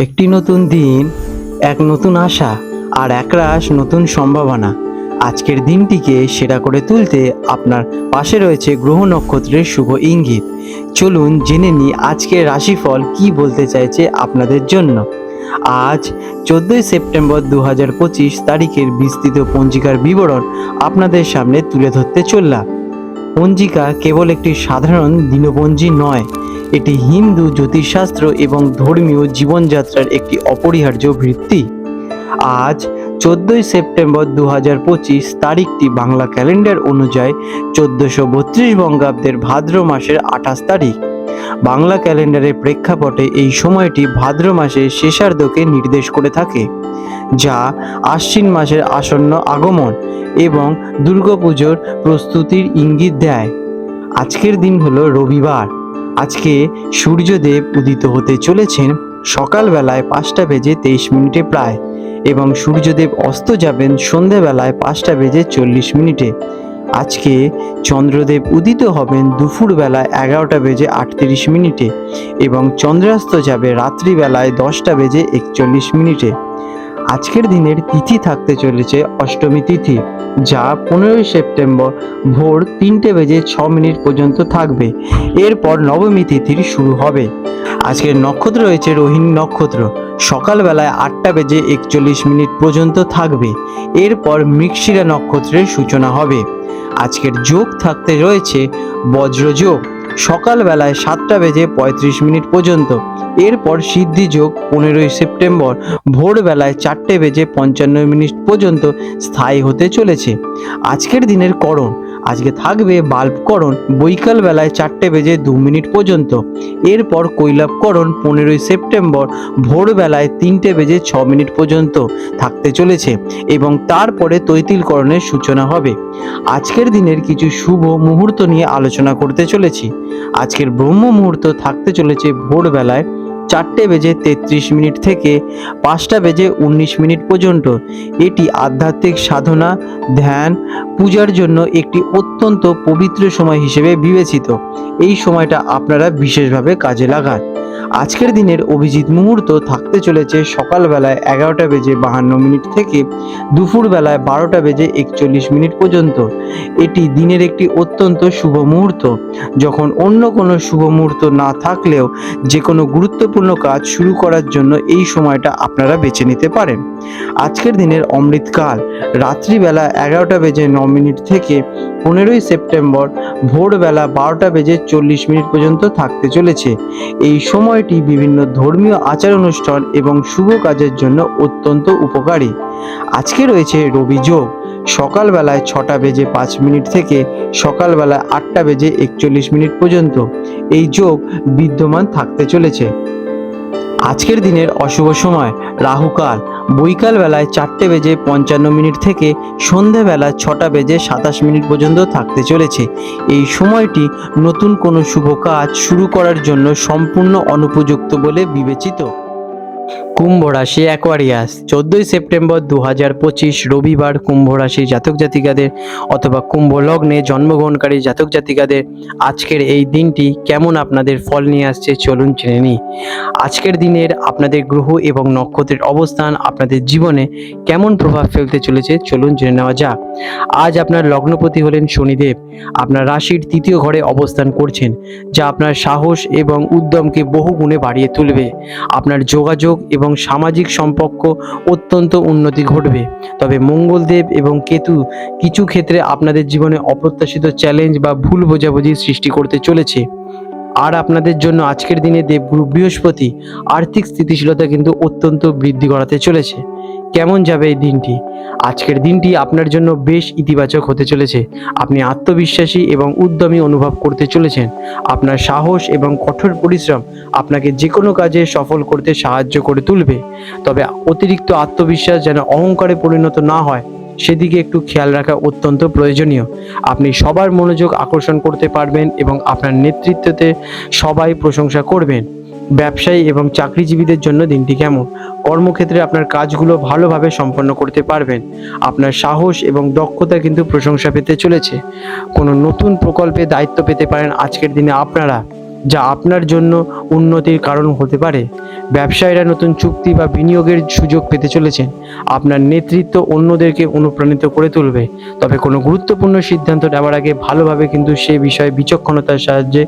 একটি নতুন দিন, এক নতুন আশা আর একরাশ নতুন সম্ভাবনা। আজকের দিনটিকে সেরা করে তুলতে আপনার পাশে রয়েছে গ্রহ নক্ষত্রের শুভ ইঙ্গিত। চলুন জেনে নিই আজকের রাশিফল কি বলতে চাইছে আপনাদের জন্য। আজ, চোদ্দোই সেপ্টেম্বর দু হাজার পঁচিশ তারিখের বিস্তৃত পঞ্জিকার বিবরণ আপনাদের সামনে তুলে ধরতে চললাম। পঞ্জিকা কেবল একটি সাধারণ দিনপঞ্জি নয় এটি হিন্দু, জ্যোতিষশাস্ত্র এবং ধর্মীয় জীবনযাত্রার একটি অপরিহার্য ভিত্তি। আজ, চোদ্দোই সেপ্টেম্বর দু হাজার পঁচিশ তারিখটি বাংলা ক্যালেন্ডার অনুযায়ী চোদ্দোশো বত্রিশ বঙ্গাব্দের ভাদ্র মাসের আঠাশ তারিখ। বাংলা ক্যালেন্ডারের প্রেক্ষাপটে এই সময়টি ভাদ্র মাসের শেষার্ধকে নির্দেশ করে থাকে, যা আশ্বিন মাসের আসন্ন আগমন এবং দুর্গাপুজোর প্রস্তুতির ইঙ্গিত দেয়। আজকের দিন হলো রবিবার। আজকে সূর্যদেব উদিত হতে চলেছেন সকালবেলায় পাঁচটা বেজে তেইশ মিনিটে প্রায় এবং সূর্যদেব অস্ত যাবেন সন্ধেবেলায় পাঁচটা বেজে চল্লিশ মিনিটে। আজকে চন্দ্রদেব উদিত হবেন দুপুরবেলায় এগারোটা বেজে আটত্রিশ মিনিটে এবং চন্দ্রাস্ত যাবে রাত্রিবেলায় দশটা বেজে একচল্লিশ মিনিটে। আজকের দিনের তিথি থাকতে চলেছে অষ্টমী তিথি, যা পনেরোই সেপ্টেম্বর ভোর তিনটে বেজে ছ মিনিট পর্যন্ত থাকবে। এরপর নবমী তিথির শুরু হবে। আজকের নক্ষত্র রয়েছে রোহিণী নক্ষত্র। সকালবেলায় আটটা বেজে একচল্লিশ মিনিট পর্যন্ত থাকবে। এরপর মৃগশিরা নক্ষত্রের সূচনা হবে। আজকের যোগ থাকতে রয়েছে বজ্রযোগ। সকালবেলায় সাতটা বেজে পঁয়ত্রিশ মিনিট পর্যন্ত। এরপর সিদ্ধি যোগ পনেরোই সেপ্টেম্বর, ভোরবেলায় চারটে বেজে পঞ্চান্ন মিনিট পর্যন্ত স্থায়ী হতে চলেছে। আজকের দিনের করণ আজকে থাকবে বাল্বকরণ বৈকাল বেলায় চারটে বেজে দু মিনিট পর্যন্ত। এরপর কৈলাপকরণ পনেরোই সেপ্টেম্বর ভোরবেলায় তিনটে বেজে ছ মিনিট পর্যন্ত থাকতে চলেছে এবং তারপরে তৈতিলকরণের সূচনা হবে। আজকের দিনের কিছু শুভ মুহূর্ত নিয়ে আলোচনা করতে চলেছি। আজকের ব্রহ্ম মুহূর্ত থাকতে চলেছে ভোরবেলায় চারটে বেজে তেত্রিশ মিনিট থেকে পাঁচটা বেজে উনিশ মিনিট পর্যন্ত। এটি আধ্যাত্মিক সাধনা, ধ্যান, পূজার জন্য একটি অত্যন্ত পবিত্র সময় হিসেবে বিবেচিত। এই সময়টা আপনারা বিশেষভাবে কাজে লাগান। আজকের দিনের অভিজিৎ মুহূর্ত থাকতে চলেছে সকালবেলায় এগারোটা বেজে বাহান্ন মিনিট থেকে দুপুরবেলায় বারোটা বেজে একচল্লিশ মিনিট পর্যন্ত। এটি দিনের একটি অত্যন্ত শুভ মুহূর্ত। যখন অন্য কোনো শুভ মুহূর্ত না থাকলেও যে কোনো গুরুত্বপূর্ণ কাজ শুরু করার জন্য এই সময়টা আপনারা বেছে নিতে পারেন। আজকের দিনের অমৃতকাল। রাত্রিবেলা এগারোটা বেজে ন মিনিট থেকে পনেরোই সেপ্টেম্বর ভোরবেলা বারোটা বেজে চল্লিশ মিনিট পর্যন্ত থাকতে চলেছে। এই সময়টি বিভিন্ন ধর্মীয় আচার অনুষ্ঠান এবং শুভ কাজের জন্য অত্যন্ত উপকারী। আজকে রয়েছে রবি যোগ। সকালবেলায় ছটা বেজে পাঁচ মিনিট থেকে সকালবেলায় আটটা বেজে একচল্লিশ মিনিট পর্যন্ত এই যোগ বিদ্যমান থাকতে চলেছে। আজকের দিনের অশুভ সময়, রাহুকাল। বৈকাল বেলায় চারটে বেজে পঞ্চান্ন মিনিট থেকে সন্ধেবেলা ছটা বেজে সাতাশ মিনিট পর্যন্ত থাকতে চলেছে। এই সময়টি নতুন কোনো শুভ কাজ শুরু করার জন্য সম্পূর্ণ অনুপযুক্ত বলে বিবেচিত। কুম্ভ রাশি অ্যাকোয়ারিয়াস চোদ্দই সেপ্টেম্বর দু হাজার পঁচিশ রবিবার কুম্ভ রাশি জাতক জাতিকাদের অথবা কুম্ভ লগ্নে জন্মগ্রহণকারী জাতক জাতিকাদের আজকের এই দিনটি কেমন আপনাদের ফল নিয়ে আসছে চলুন জেনে নিই। আজকের দিনের আপনাদের গ্রহ এবং নক্ষত্রের অবস্থান আপনাদের জীবনে কেমন প্রভাব ফেলতে চলেছে চলুন জেনে নেওয়া যাক। আজ আপনার লগ্নপতি হলেন শনিদেব। আপনার রাশির তৃতীয় ঘরে অবস্থান করছেন, যা আপনার সাহস এবং উদ্যমকে বহু গুণে বাড়িয়ে তুলবে। আপনার যোগাযোগ এবং সামাজিক সম্পর্ক অত্যন্ত উন্নতি ঘটবে। তবে মঙ্গলদেব এবং কেতু কিছু ক্ষেত্রে আপনাদের জীবনে অপ্রত্যাশিত চ্যালেঞ্জ বা ভুল বোঝাবুঝির সৃষ্টি করতে চলেছে। আর আপনাদের জন্য আজকের দিনে দেবগুরু বৃহস্পতি আর্থিক স্থিতিশীলতা কিন্তু অত্যন্ত বৃদ্ধি করাতে চলেছে। কেমন যাবে এই দিনটি? আজকের দিনটি আপনার জন্য বেশ ইতিবাচক হতে চলেছে। আপনি আত্মবিশ্বাসী এবং উদ্যমী অনুভব করতে চলেছেন। আপনার সাহস এবং কঠোর পরিশ্রম আপনাকে যে কোনো কাজে সফল করতে সাহায্য করে তুলবে। তবে অতিরিক্ত আত্মবিশ্বাস যেন অহংকারে পরিণত না হয়, সেদিকে একটু খেয়াল রাখা অত্যন্ত প্রয়োজনীয়। আপনি সবার মনোযোগ আকর্ষণ করতে পারবেন এবং আপনার নেতৃত্বতে সবাই প্রশংসা করবেন। ব্যবসায়ী এবং চাকরিজীবীদের জন্য দিনটি কেমন? কর্মক্ষেত্রে আপনার কাজগুলো ভালোভাবে সম্পন্ন করতে পারবেন। আপনার সাহস এবং দক্ষতা কিন্তু প্রশংসা পেতে চলেছে। কোনো নতুন প্রকল্পে দায়িত্ব পেতে পারেন আজকের দিনে আপনারা, যা আপনার জন্য উন্নতির কারণ হতে পারে। ব্যবসায়ীরা নতুন চুক্তি বা বিনিয়োগের সুযোগ পেতে চলেছেন। আপনার নেতৃত্ব অন্যদেরকে অনুপ্রাণিত করে তুলবে। তবে কোনো গুরুত্বপূর্ণ সিদ্ধান্ত নেওয়ার আগে ভালোভাবে কিন্তু সে বিষয়ে বিচক্ষণতার সাহায্যে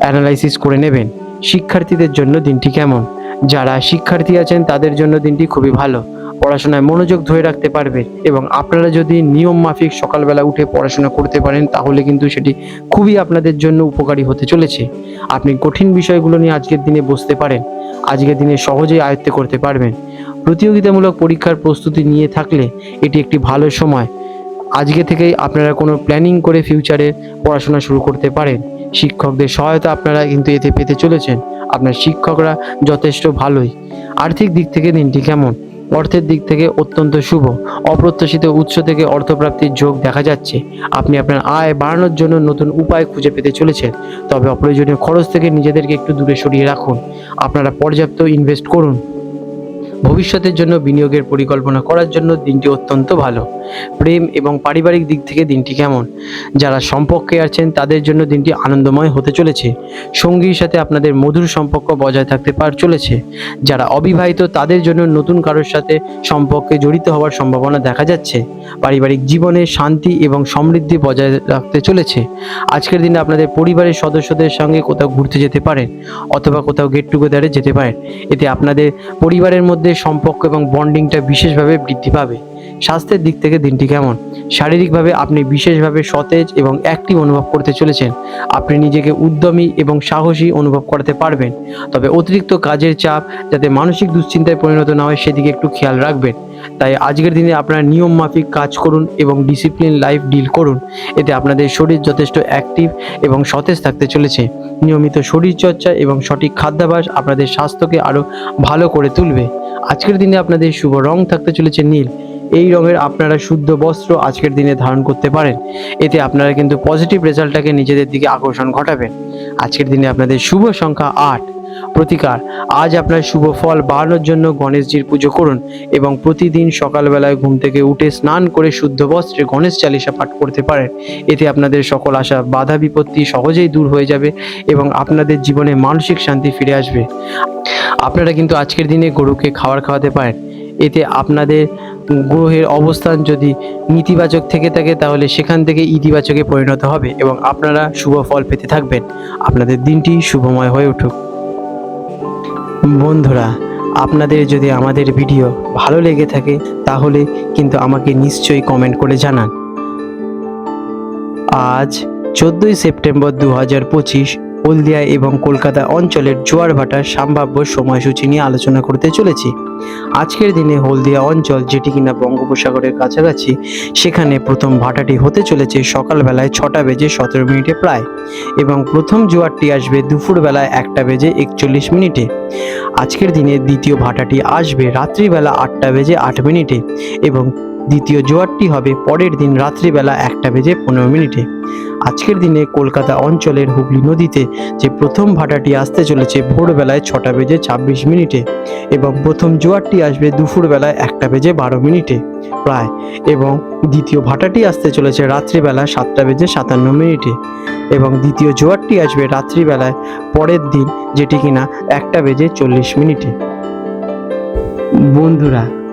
অ্যানালাইসিস করে নেবেন। শিক্ষার্থীদের জন্য দিনটি কেমন? যারা শিক্ষার্থী আছেন, তাদের জন্য দিনটি খুবই ভালো। পড়াশোনায় মনোযোগ ধরে রাখতে পারবে এবং আপনারা যদি নিয়ম মাফিক সকালবেলা উঠে পড়াশোনা করতে পারেন, তাহলে কিন্তু সেটি খুবই আপনাদের জন্য উপকারী হতে চলেছে। আপনি কঠিন বিষয়গুলো নিয়ে আজকের দিনে বসতে পারেন। আজকের দিনে সহজেই আয়ত্ত করতে পারবেন। প্রতিযোগিতামূলক পরীক্ষার প্রস্তুতি নিয়ে থাকলে এটি একটি ভালো সময়। আজকে থেকেই আপনারা কোনো প্ল্যানিং করে ফিউচারে পড়াশোনা শুরু করতে পারেন। শিক্ষকদের সহায়তা আপনারা কিন্তু এতে পেতে চলেছেন। আপনার শিক্ষকরা যথেষ্ট ভালোই। আর্থিক দিক থেকে দিনটি কেমন? অর্থের দিক থেকে অত্যন্ত শুভ। অপ্রত্যাশিত উৎস থেকে অর্থপ্রাপ্তির যোগ দেখা যাচ্ছে। আপনি আপনার আয় বাড়ানোর জন্য নতুন উপায় খুঁজে পেতে চলেছেন। তবে অপ্রয়োজনীয় খরচ থেকে নিজেদেরকে একটু দূরে সরিয়ে রাখুন। আপনারা পর্যাপ্ত ইনভেস্ট করুন। ভবিষ্যতের জন্য বিনিয়োগের পরিকল্পনা করার জন্য দিনটি অত্যন্ত ভালো। প্রেম এবং পারিবারিক দিক থেকে দিনটি কেমন? যারা সম্পর্কে আছেন, তাদের জন্য দিনটি আনন্দময় হতে চলেছে। সঙ্গীর সাথে আপনাদের মধুর সম্পর্ক বজায় থাকতে পার চলেছে। যারা অবিবাহিত, তাদের জন্য নতুন কারোর সাথে সম্পর্কে জড়িত হওয়ার সম্ভাবনা দেখা যাচ্ছে। পারিবারিক জীবনে শান্তি এবং সমৃদ্ধি বজায় রাখতে চলেছে। আজকের দিনে আপনাদের পরিবারের সদস্যদের সঙ্গে কোথাও ঘুরতে যেতে পারেন অথবা কোথাও গেট টুগেদারে যেতে পারেন। এতে আপনাদের পরিবারের মধ্যে সম্পর্ক এবং বন্ডিংটা বিশেষভাবে বৃদ্ধি পাবে। স্বাস্থ্যের দিক থেকে দিনটি কেমন? শারীরিকভাবে আপনি বিশেষভাবে সতেজ এবং অ্যাক্টিভ অনুভব করতে চলেছেন। আপনি নিজেকে উদ্যমী এবং সাহসী অনুভব করাতে পারবেন। তবে অতিরিক্ত কাজের চাপ যাতে মানসিক দুশ্চিন্তায় পরিণত না হয়, সেদিকে একটু খেয়াল রাখবেন। তাই আজকের দিনে আপনারা নিয়ম মাফিক কাজ করুন এবং ডিসিপ্লিন লাইফ ডিল করুন। এতে আপনাদের শরীর যথেষ্ট অ্যাক্টিভ এবং সতেজ থাকতে চলেছে। নিয়মিত শরীরচর্চা এবং সঠিক খাদ্যাভ্যাস আপনাদের স্বাস্থ্যকে আরও ভালো করে তুলবে। আজকের দিনে আপনাদের শুভ রং থাকতে চলেছে নীল। এই রঙের আপনারা শুদ্ধ বস্ত্র আজকের দিনে ধারণ করতে পারেন। এতে আপনারা কিন্তু পজিটিভ রেজাল্টটাকে নিজেদের দিকে আকর্ষণ ঘটাবেন। আজকের দিনে আপনাদের শুভ সংখ্যা আট। প্রতিকার। আজ আপনার শুভ ফল বাড়ানোর জন্য গণেশজির পুজো করুন এবং প্রতিদিন সকালবেলায় ঘুম থেকে উঠে স্নান করে শুদ্ধ বস্ত্রে গণেশ চালিসা পাঠ করতে পারেন। এতে আপনাদের সকল আশা, বাধা, বিপত্তি সহজেই দূর হয়ে যাবে এবং আপনাদের জীবনে মানসিক শান্তি ফিরে আসবে। আপনারা কিন্তু আজকের দিনে গরুকে খাবার খাওয়াতে পারেন। এতে আপনাদের গ্রহের অবস্থান যদি নেতিবাচক থেকে থাকে, তাহলে সেখান থেকে ইতিবাচকে পরিণত হবে এবং আপনারা শুভ ফল পেতে থাকবেন। আপনাদের দিনটি শুভময় হয়ে উঠুক। বন্ধুরা, আপনাদের যদি আমাদের ভিডিও ভালো লেগে থাকে, তাহলে কিন্তু আমাকে নিশ্চয়ই কমেন্ট করে জানান। আজ চোদ্দোই সেপ্টেম্বর দু হাজার পঁচিশ হলদিয়া এবং কলকাতা অঞ্চলের জোয়ার ভাটার সম্ভাব্য সময়সূচি নিয়ে আলোচনা করতে চলেছি। আজকের দিনে হলদিয়া অঞ্চল, যেটি কিনা বঙ্গোপসাগরের কাছাকাছি, সেখানে প্রথম ভাটাটি হতে চলেছে সকালবেলায় ছটা বেজে সতেরো মিনিটে প্রায় এবং প্রথম জোয়ারটি আসবে দুপুরবেলায় একটা বেজে একচল্লিশ মিনিটে। আজকের দিনে দ্বিতীয় ভাটাটি আসবে রাত্রিবেলা আটটা বেজে আট মিনিটে এবং দ্বিতীয় জোয়ারটি হবে পরের দিন রাত্রিবেলা একটা বেজে পনেরো মিনিটে। আজকের দিনে কলকাতা অঞ্চলের হুগলি নদীতে যে প্রথম ভাটাটি আসতে চলেছে ভোরবেলায় ছটা বেজে ছাব্বিশ মিনিটে এবং প্রথম জোয়ারটি আসবে দুপুরবেলায় একটা বেজে বারো মিনিটে প্রায় এবং দ্বিতীয় ভাটাটি আসতে চলেছে রাত্রিবেলা সাতটা বেজে সাতান্ন মিনিটে এবং দ্বিতীয় জোয়ারটি আসবে রাত্রিবেলায় পরের দিন যেটি কিনা একটা বেজে চল্লিশ মিনিটে। বন্ধুরা